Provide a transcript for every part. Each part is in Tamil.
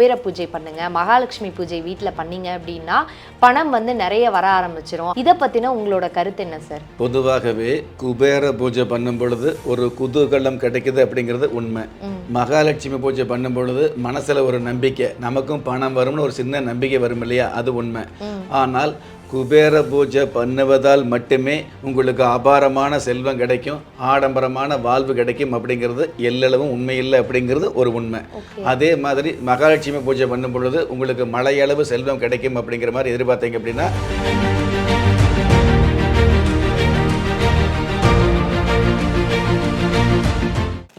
குபேர பூஜை பண்ணுங்க மகாலட்சுமி பூஜை வீட்டில் பண்ணீங்க அப்படின்னா பணம் வந்து நிறைய வர ஆரம்பிச்சிரும். இதை பற்றின உங்களோட கருத்து என்ன சார்? பொதுவாகவே குபேர பூஜை பண்ணும் பொழுது ஒரு குதூகலம் கிடைக்குது அப்படிங்கிறது உண்மை. மகாலட்சுமி பூஜை பண்ணும் பொழுது மனசுல ஒரு நம்பிக்கை நமக்கும் பணம் வரும்னு ஒரு சின்ன நம்பிக்கை வரும் இல்லையா? அது உண்மை. ஆனால் குபேர பூஜை பண்ணுவதால் மட்டுமே உங்களுக்கு அபாரமான செல்வம் கிடைக்கும் ஆடம்பரமான வாழ்வு கிடைக்கும் அப்படிங்கிறது எல்லளவும் உண்மை இல்லை அப்படிங்கிறது ஒரு உண்மை. அதே மாதிரி மகாலட்சுமி பூஜை பண்ணும் பொழுது உங்களுக்கு மழையளவு செல்வம் கிடைக்கும் அப்படிங்கிற மாதிரி எதிர்பார்த்தீங்க அப்படின்னா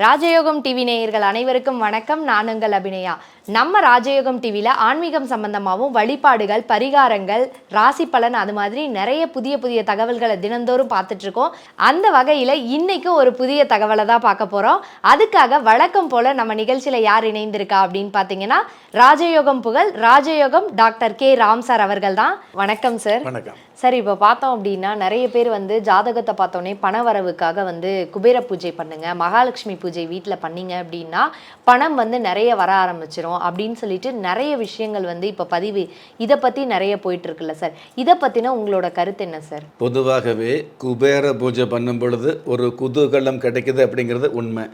ராஜயோகம் டிவி நேயர்கள் அனைவருக்கும் வணக்கம். நான் உங்கள் அபிநயா. நம்ம ராஜயோகம் டிவியில் ஆன்மீகம் சம்பந்தமாகவும் வழிபாடுகள் பரிகாரங்கள் ராசி பலன் அது மாதிரி நிறைய புதிய புதிய தகவல்களை தினந்தோறும் பார்த்துட்டு இருக்கோம் அந்த வகையில் இன்னைக்கு ஒரு புதிய தகவலை தான் பார்க்க போகிறோம் அதுக்காக வழக்கம் போல நம்ம நிகழ்ச்சியில் யார் இணைந்திருக்கா அப்படின்னு பார்த்தீங்கன்னா ராஜயோகம் புகழ் ராஜயோகம் டாக்டர் கே ராம் சார் அவர்கள் தான். வணக்கம் சார். வணக்கம். சரி இப்போ பார்த்தோம் அப்படின்னா நிறைய பேர் வந்து ஜாதகத்தை பார்த்தோன்னே பணவரவுக்காக வந்து குபேர பூஜை பண்ணுங்க மகாலட்சுமி பூஜை வீட்டில் பண்ணீங்க அப்படின்னா பணம் வந்து நிறைய வர ஆரம்பிச்சிரும். அப்படின்னு சொல்லிட்டு நிறைய விஷயங்கள் வந்து இப்போ பதிவு இதை பற்றி நிறைய போயிட்டு இருக்குல்ல சார். இதை பற்றின உங்களோட கருத்து என்ன சார்? பொதுவாகவே குபேர பூஜை பண்ணும் பொழுது ஒரு குதூகலம் கிடைக்குது அப்படிங்கிறது உண்மை.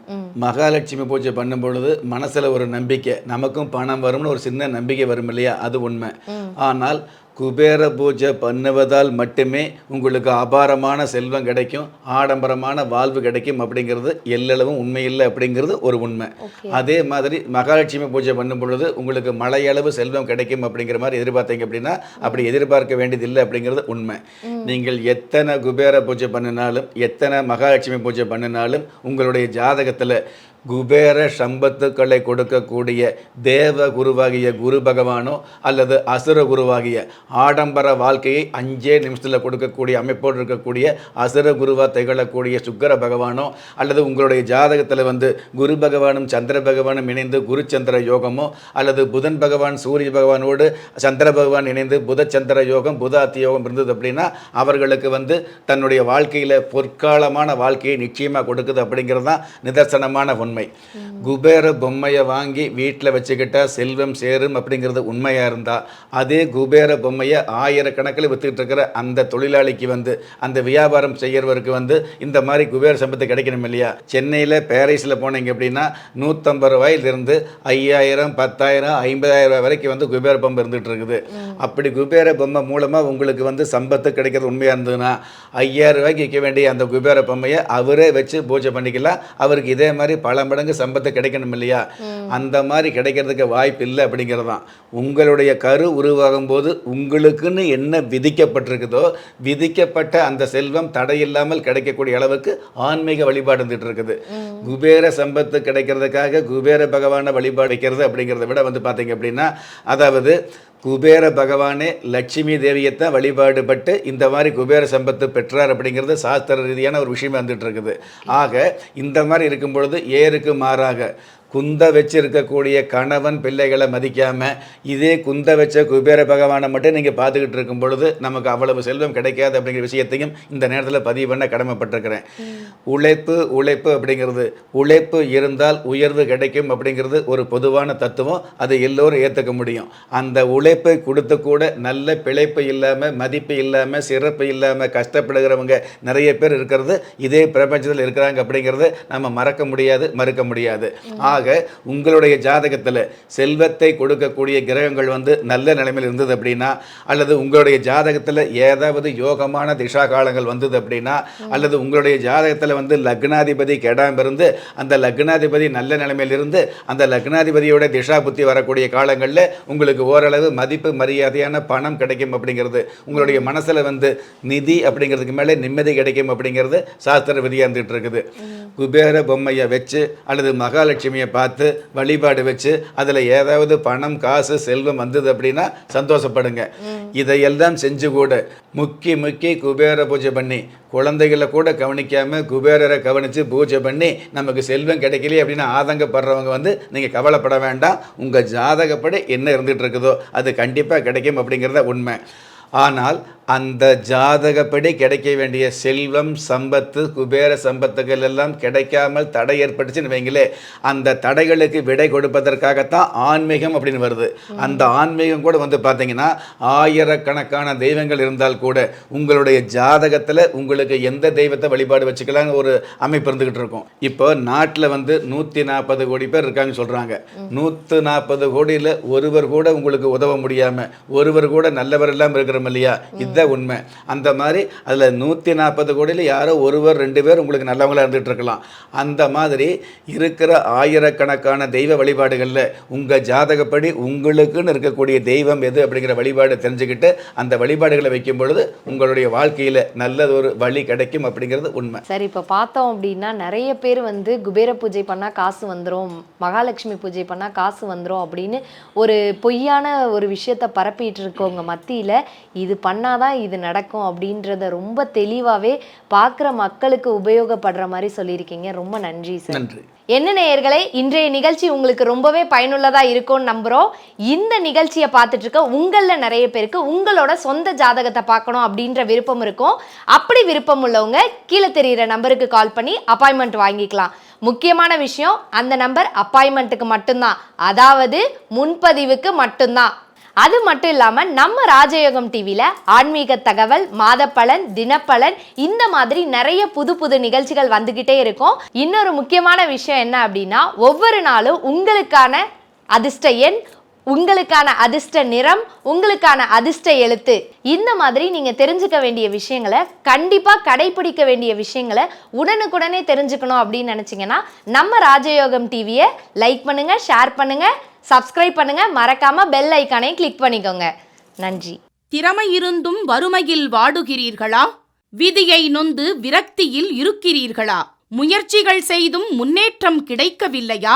மகாலட்சுமி பூஜை பண்ணும் பொழுது மனசுல ஒரு நம்பிக்கை நமக்கும் பணம் வரும்னு ஒரு சின்ன நம்பிக்கை வரும் இல்லையா? அது உண்மை. ஆனால் குபேர பூஜை பண்ணுவதால் மட்டுமே உங்களுக்கு அபாரமான செல்வம் கிடைக்கும் ஆடம்பரமான வாழ்வு கிடைக்கும் அப்படிங்கிறது எல்லளவும் உண்மை இல்லை அப்படிங்கிறது ஒரு உண்மை. அதே மாதிரி மகாலட்சுமி பூஜை பண்ணும் பொழுது உங்களுக்கு மழையளவு செல்வம் கிடைக்கும் அப்படிங்கிற மாதிரி எதிர்பார்த்தீங்க அப்படின்னா அப்படி எதிர்பார்க்க வேண்டியது இல்லை அப்படிங்கிறது உண்மை. நீங்கள் எத்தனை குபேர பூஜை பண்ணினாலும் எத்தனை மகாலட்சுமி பூஜை பண்ணினாலும் உங்களுடைய ஜாதகத்தில் குபேர சம்பத்துக்களை கொடுக்கக்கூடிய தேவ குருவாகிய குரு பகவானோ அல்லது அசுர குருவாகிய ஆடம்பர வாழ்க்கையை அஞ்சே நிமிஷத்தில் கொடுக்கக்கூடிய அமைப்போடு இருக்கக்கூடிய அசுர குருவா திகழக்கூடிய சுக்கர பகவானோ அல்லது உங்களுடைய ஜாதகத்தில் வந்து குரு பகவானும் சந்திர பகவானும் இணைந்து குரு சந்திர யோகமோ அல்லது புதன் பகவான் சூரிய பகவானோடு சந்திர பகவான் இணைந்து புத சந்திர யோகம் புத அத்தி யோகம் இருந்தது அப்படின்னா அவர்களுக்கு வந்து தன்னுடைய வாழ்க்கையில் பொற்காலமான வாழ்க்கையை நிச்சயமாக கொடுக்குது அப்படிங்கிறது தான் நிதர்சனமான உண்மை. குபேர பொம்மையை வாங்கி வீட்டில் வச்சுக்கிட்டா செல்வம் சேரும் அப்படிங்கிறது உண்மையாக இருந்தால் அதே குபேர பொம்மையை ஆயிரக்கணக்கில் வித்துக்கிட்டு இருக்கிற அந்த தொழிலாளிக்கு வந்து அந்த வியாபாரம் செய்கிறவருக்கு வந்து இந்த மாதிரி குபேர சம்பத்து கிடைக்கணும் இல்லையா? சென்னையில் பாரிஸில் போனீங்க அப்படின்னா நூற்றம்பது ரூபாயிலிருந்து ஐயாயிரம் பத்தாயிரம் ஐம்பதாயிரம் ரூபாய் வரைக்கும் வந்து குபேர பொம்மை இருந்துகிட்டு இருக்குது. அப்படி குபேர பொம்மை மூலமாக உங்களுக்கு வந்து சம்பத்து கிடைக்கிறது உண்மையாக இருந்ததுன்னா ஐயாயிரம் ரூபாய்க்கு விற்க வேண்டிய அந்த குபேர பொம்மையை அவரே வச்சு பூஜை பண்ணிக்கலாம். அவருக்கு இதே மாதிரி பல மடங்கு சம்பத்து கிடைக்கணும் இல்லையா? அந்த மாதிரி கிடைக்கிறதுக்கு வாய்ப்பு இல்லை அப்படிங்கிறது தான் உங்களுடைய கரு உருவாகும் போது உங்களுக்குன்னு என்ன விதிக்கப்பட்டிருக்குதோ விதிக்கப்பட்ட அந்த செல்வம் தடையில்லாமல் கிடைக்கக்கூடிய அளவுக்கு ஆன்மீக வழிபாடு வந்துட்டு இருக்குது குபேர சம்பத்து கிடைக்கிறதுக்காக குபேர பகவானை வழிபாடு வைக்கிறது அப்படிங்கிறத விட வந்து பார்த்தீங்க அப்படின்னா அதாவது குபேர பகவானே லட்சுமி தேவியைத்தான் வழிபாடுபட்டு இந்த மாதிரி குபேர சம்பத்து பெற்றார் அப்படிங்கிறது சாஸ்திர ரீதியான ஒரு விஷயம் வந்துட்டு இருக்குது. ஆக இந்த மாதிரி இருக்கும் பொழுது ஏருக்கு மாறாக குந்த வச்சிருக்கக்கூடிய கணவன் பிள்ளைகளை மதிக்காம இதே குந்த வச்ச குபேர பகவானை மட்டும் நீங்கள் பார்த்துக்கிட்டு இருக்கும் பொழுது நமக்கு அவ்வளவு செல்வம் கிடைக்காது அப்படிங்கிற விஷயத்தையும் இந்த நேரத்தில் பதிவு பண்ண கடமைப்பட்டிருக்கிறேன். உழைப்பு உழைப்பு அப்படிங்கிறது உழைப்பு இருந்தால் உயர்வு கிடைக்கும் அப்படிங்கிறது ஒரு பொதுவான தத்துவம். அதை எல்லோரும் ஏற்றுக்க முடியும். அந்த உழைப்பை கொடுத்து கூட நல்ல பிழைப்பு இல்லாமல் மதிப்பு இல்லாமல் சிறப்பு இல்லாமல் கஷ்டப்படுகிறவங்க நிறைய பேர் இருக்கிறது. இதே பிரபஞ்சத்தில் இருக்கிறாங்க அப்படிங்கிறது நம்ம மறக்க முடியாது மறுக்க முடியாது. ஆக உங்களுடைய ஜாதகத்தில் செல்வத்தை கொடுக்கக்கூடிய கிரகங்கள் வந்து நல்ல நிலைமையில் இருந்தது அப்படின்னா அல்லது உங்களுடைய ஜாதகத்தில் ஏதாவது யோகமான திசா காலங்கள் வந்தது அப்படின்னா அல்லது உங்களுடைய ஜாதகத்தில் வந்து லக்னாதிபதி கெடாம இருந்து அந்த லக்னாதிபதி நல்ல நிலைமையில் இருந்து அந்த லக்னாதிபதியோட திசா புத்தி வரக்கூடிய காலங்களில் உங்களுக்கு ஓரளவு மதிப்பு மரியாதையான பணம் கிடைக்கும் அப்படிங்கிறது உங்களுடைய மனசில் வந்து நிதி அப்படிங்கிறதுக்கு மேலே நிம்மதி கிடைக்கும் அப்படிங்கிறது சாஸ்திர விதியாக இருந்துகிட்டு இருக்குது. குபேர பொம்மையை வச்சு அல்லது மகாலட்சுமியை பார்த்து வழிபாடு வச்சு அதில் ஏதாவது பணம் காசு செல்வம் வந்தது அப்படின்னா சந்தோஷப்படுங்க. இதையெல்லாம் செஞ்சு கூட முக்கி முக்கி குபேர பூஜை பண்ணி குழந்தைகளை கூட கவனிக்காமல் குபேரரை கவனித்து பூஜை பண்ணி நமக்கு செல்வம் கிடைக்கலையே அப்படின்னு ஆதங்கப்படுறவங்க வந்து நீங்கள் கவலைப்பட வேண்டாம். உங்கள் ஜாதகப்படி என்ன இருந்துகிட்டு இருக்குதோ அது கண்டிப்பாக கிடைக்கும் அப்படிங்கிறத உண்மை. ஆனால் அந்த ஜாதகப்படி கிடைக்க வேண்டிய செல்வம் சம்பத்து குபேர சம்பத்துகள் எல்லாம் கிடைக்காமல் தடை ஏற்பட்டுச்சுன்னு வைங்களே அந்த தடைகளுக்கு விடை கொடுப்பதற்காகத்தான் ஆன்மீகம் அப்படின்னு வருது. அந்த ஆன்மீகம் கூட வந்து பார்த்தீங்கன்னா ஆயிரக்கணக்கான தெய்வங்கள் இருந்தால் கூட உங்களுடைய ஜாதகத்தில் உங்களுக்கு எந்த தெய்வத்தை வழிபாடு வச்சுக்கலாம்னு ஒரு அமைப்பு இருந்துகிட்டு இருக்கும். இப்போ நாட்டில் வந்து நூற்றி நாற்பது கோடி பேர் இருக்காங்கன்னு சொல்கிறாங்க நூற்று நாற்பது கோடியில் ஒருவர் கூட உங்களுக்கு உதவ முடியாமல் ஒருவர் கூட நல்லவர் இல்லாமல் இருக்கிறோம் இல்லையா? அதுதான் உண்மை. அந்த மாதிரி அதில் நூற்றி நாற்பது கோடியில் யாரோ ஒருவர் ரெண்டு பேர் உங்களுக்கு நல்லவங்களா இருந்துகிட்டு இருக்கலாம். அந்த மாதிரி இருக்கிற ஆயிரக்கணக்கான தெய்வ வழிபாடுகளில் உங்கள் ஜாதகப்படி உங்களுக்குன்னு இருக்கக்கூடிய தெய்வம் எது அப்படிங்கிற வழிபாடு தெரிஞ்சுக்கிட்டு அந்த வழிபாடுகளை வைக்கும் பொழுது உங்களுடைய வாழ்க்கையில் நல்லதொரு வழி கிடைக்கும் அப்படிங்கிறது உண்மை. சரி இப்போ பார்த்தோம் அப்படின்னா நிறைய பேர் வந்து குபேர பூஜை பண்ணால் காசு வந்துடும் மகாலட்சுமி பூஜை பண்ணால் காசு வந்துடும் அப்படின்னு ஒரு பொய்யான ஒரு விஷயத்தை பரப்பிட்டு இருக்கவங்க மத்தியில் இது பண்ணாதான் இது நடக்கும் அப்படின்றத ரொம்ப தெளிவாகவே பார்க்குற மக்களுக்கு உபயோகப்படுற மாதிரி சொல்லியிருக்கீங்க. ரொம்ப நன்றி சார் நன்றி. என்ன நேயர்களே இன்றைய நிகழ்ச்சி உங்களுக்கு ரொம்பவே பயனுள்ளதா இருக்கும்னு நம்புறோம். இந்த நிகழ்ச்சியை பார்த்துட்டு இருக்க உங்களில் நிறைய பேருக்கு உங்களோட சொந்த ஜாதகத்தை பார்க்கணும் அப்படின்ற விருப்பம் இருக்கும். அப்படி விருப்பம் உள்ளவங்க கீழே தெரியிற நம்பருக்கு கால் பண்ணி அப்பாயின்மெண்ட் வாங்கிக்கலாம். முக்கியமான விஷயம் அந்த நம்பர் அப்பாயின்மெண்ட்டுக்கு மட்டும்தான். அதாவது முன்பதிவுக்கு மட்டும்தான். அது மட்டும் இல்லாமல் நம்ம ராஜயோகம் டிவியில் ஆன்மீக தகவல் மாதப்பலன் தினப்பலன் இந்த மாதிரி நிறைய புது புது நிகழ்ச்சிகள் வந்துக்கிட்டே இருக்கும். இன்னொரு முக்கியமான விஷயம் என்ன அப்படின்னா ஒவ்வொரு நாளும் உங்களுக்கான அதிர்ஷ்ட எண் உங்களுக்கான அதிர்ஷ்ட நிறம் உங்களுக்கான அதிர்ஷ்ட எழுத்து. இந்த மாதிரி நீங்கள் தெரிஞ்சுக்க வேண்டிய விஷயங்களை கண்டிப்பாக கடைபிடிக்க வேண்டிய விஷயங்களை உடனுக்குடனே தெரிஞ்சுக்கணும் அப்படின்னு நினச்சிங்கன்னா நம்ம ராஜயோகம் டிவியை லைக் பண்ணுங்கள் ஷேர் பண்ணுங்கள் சப்ஸ்கிரைப் பண்ணுங்கள் மறக்காமல் பெல் ஐக்கானை கிளிக் பண்ணிக்கோங்க. நன்றி. திறமை இருந்தும் வறுமையில் வாடுகிறீர்களா? விதியை நொந்து விரக்தியில் இருக்கிறீர்களா? முயற்சிகள் செய்தும் முன்னேற்றம் கிடைக்கவில்லையா?